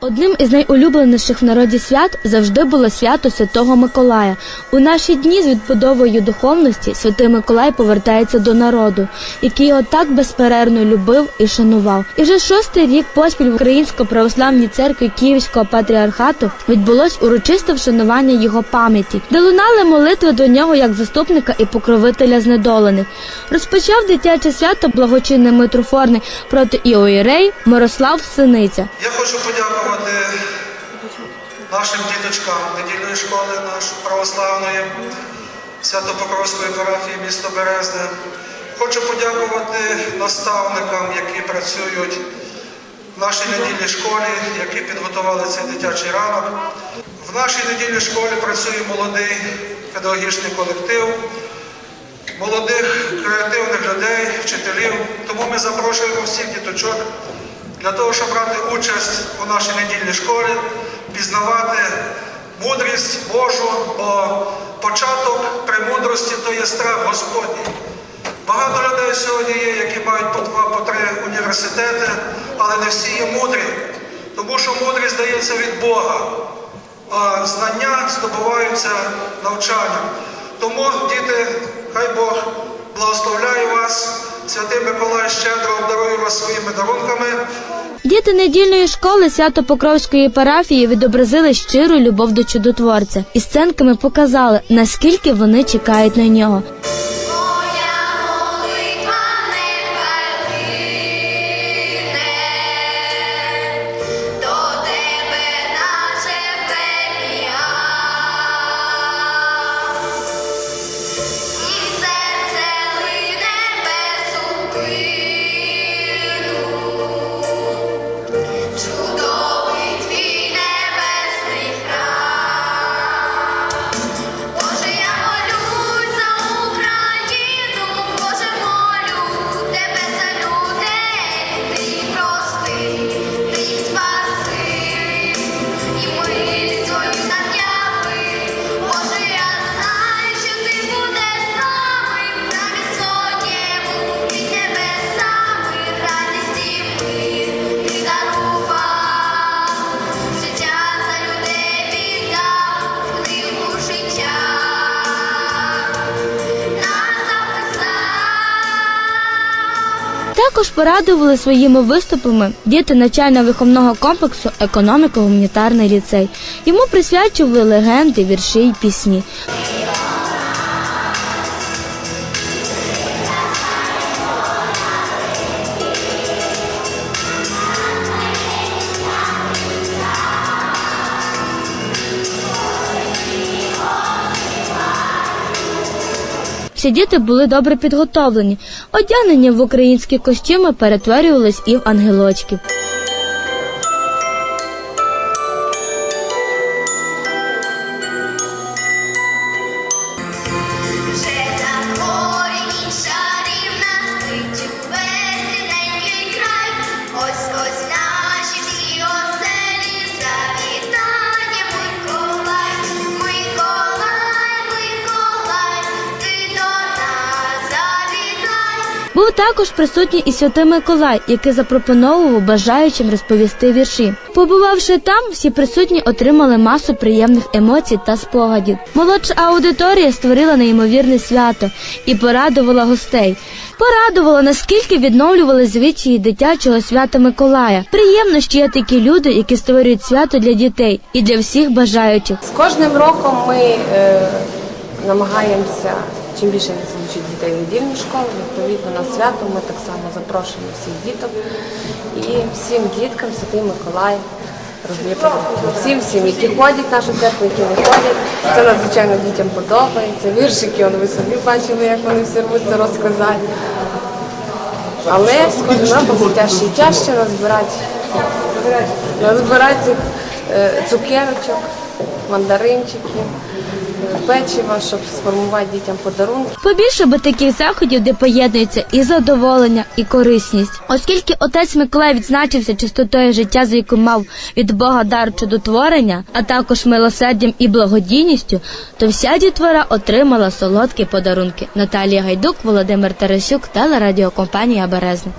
Одним із найулюбленіших в народі свят завжди було свято Святого Миколая. У наші дні з відбудовою духовності Святий Миколай повертається до народу, який його так безперервно любив і шанував. І вже шостий рік поспіль в Українсько-православній церкві Київського патріархату відбулось урочисте вшанування його пам'яті, де лунали молитви до нього як заступника і покровителя знедолених. Розпочав дитяче свято благочинний митрофорний проти Іоєрей Мирослав Синиця. Я хочу подякувати нашим діточкам недільної школи нашої православної Свято-Покровської парафії міста Березне. Хочу подякувати наставникам, які працюють в нашій недільній школі, які підготували цей дитячий ранок. В нашій недільній школі працює молодий педагогічний колектив, молодих креативних людей, вчителів. Тому ми запрошуємо всіх діточок для того, щоб брати участь у нашій недільній школі, пізнавати мудрість Божу, бо початок премудрості то є страх Господній. Багато людей сьогодні є, які мають по два, по три університети, але не всі є мудрі, тому що мудрість дається від Бога, а знання здобуваються навчанням. Тому, діти, хай Бог благословляє вас, святий Миколай щедро обдарує вас своїми дарунками. Діти недільної школи Свято-Покровської парафії відобразили щиру любов до чудотворця і сценками показали, наскільки вони чекають на нього. Також порадували своїми виступами діти навчально-виховного комплексу економіко-гуманітарний ліцей. Йому присвячували легенди, вірші й пісні. Всі діти були добре підготовлені. Одягнення в українські костюми перетворювались і в ангелочків. Був також присутній і святий Миколай, який запропоновував бажаючим розповісти вірші. Побувавши там, всі присутні отримали масу приємних емоцій та спогадів. Молодша аудиторія створила неймовірне свято і порадувала гостей. Порадувала, наскільки відновлювали звичаї дитячого свята Миколая. Приємно, що є такі люди, які створюють свято для дітей і для всіх бажаючих. З кожним роком ми е, намагаємося чим більше залучити дітей в недільну школу. Відповідно на свято ми так само запрошуємо всіх діток і всім діткам Святий Миколай роздає. Всім, всім, які ходять нашу церкву, які не ходять. Це надзвичайно дітям подобається. Віршики, он, ви собі бачили, як вони всі рвуться розказати. Але кожним роком тяжче і тяжче назбирати, назбирати е, цукерочок, мандаринчиків, печива, щоб сформувати дітям подарунки. Побільше би таких заходів, де поєднується і задоволення, і корисність. Оскільки отець Миколай відзначився чистотою життя, за яку мав від Бога дар чудотворення, а також милосердям і благодійністю, то вся дітвора отримала солодкі подарунки. Наталія Гайдук, Володимир Тарасюк, телерадіокомпанія Березне.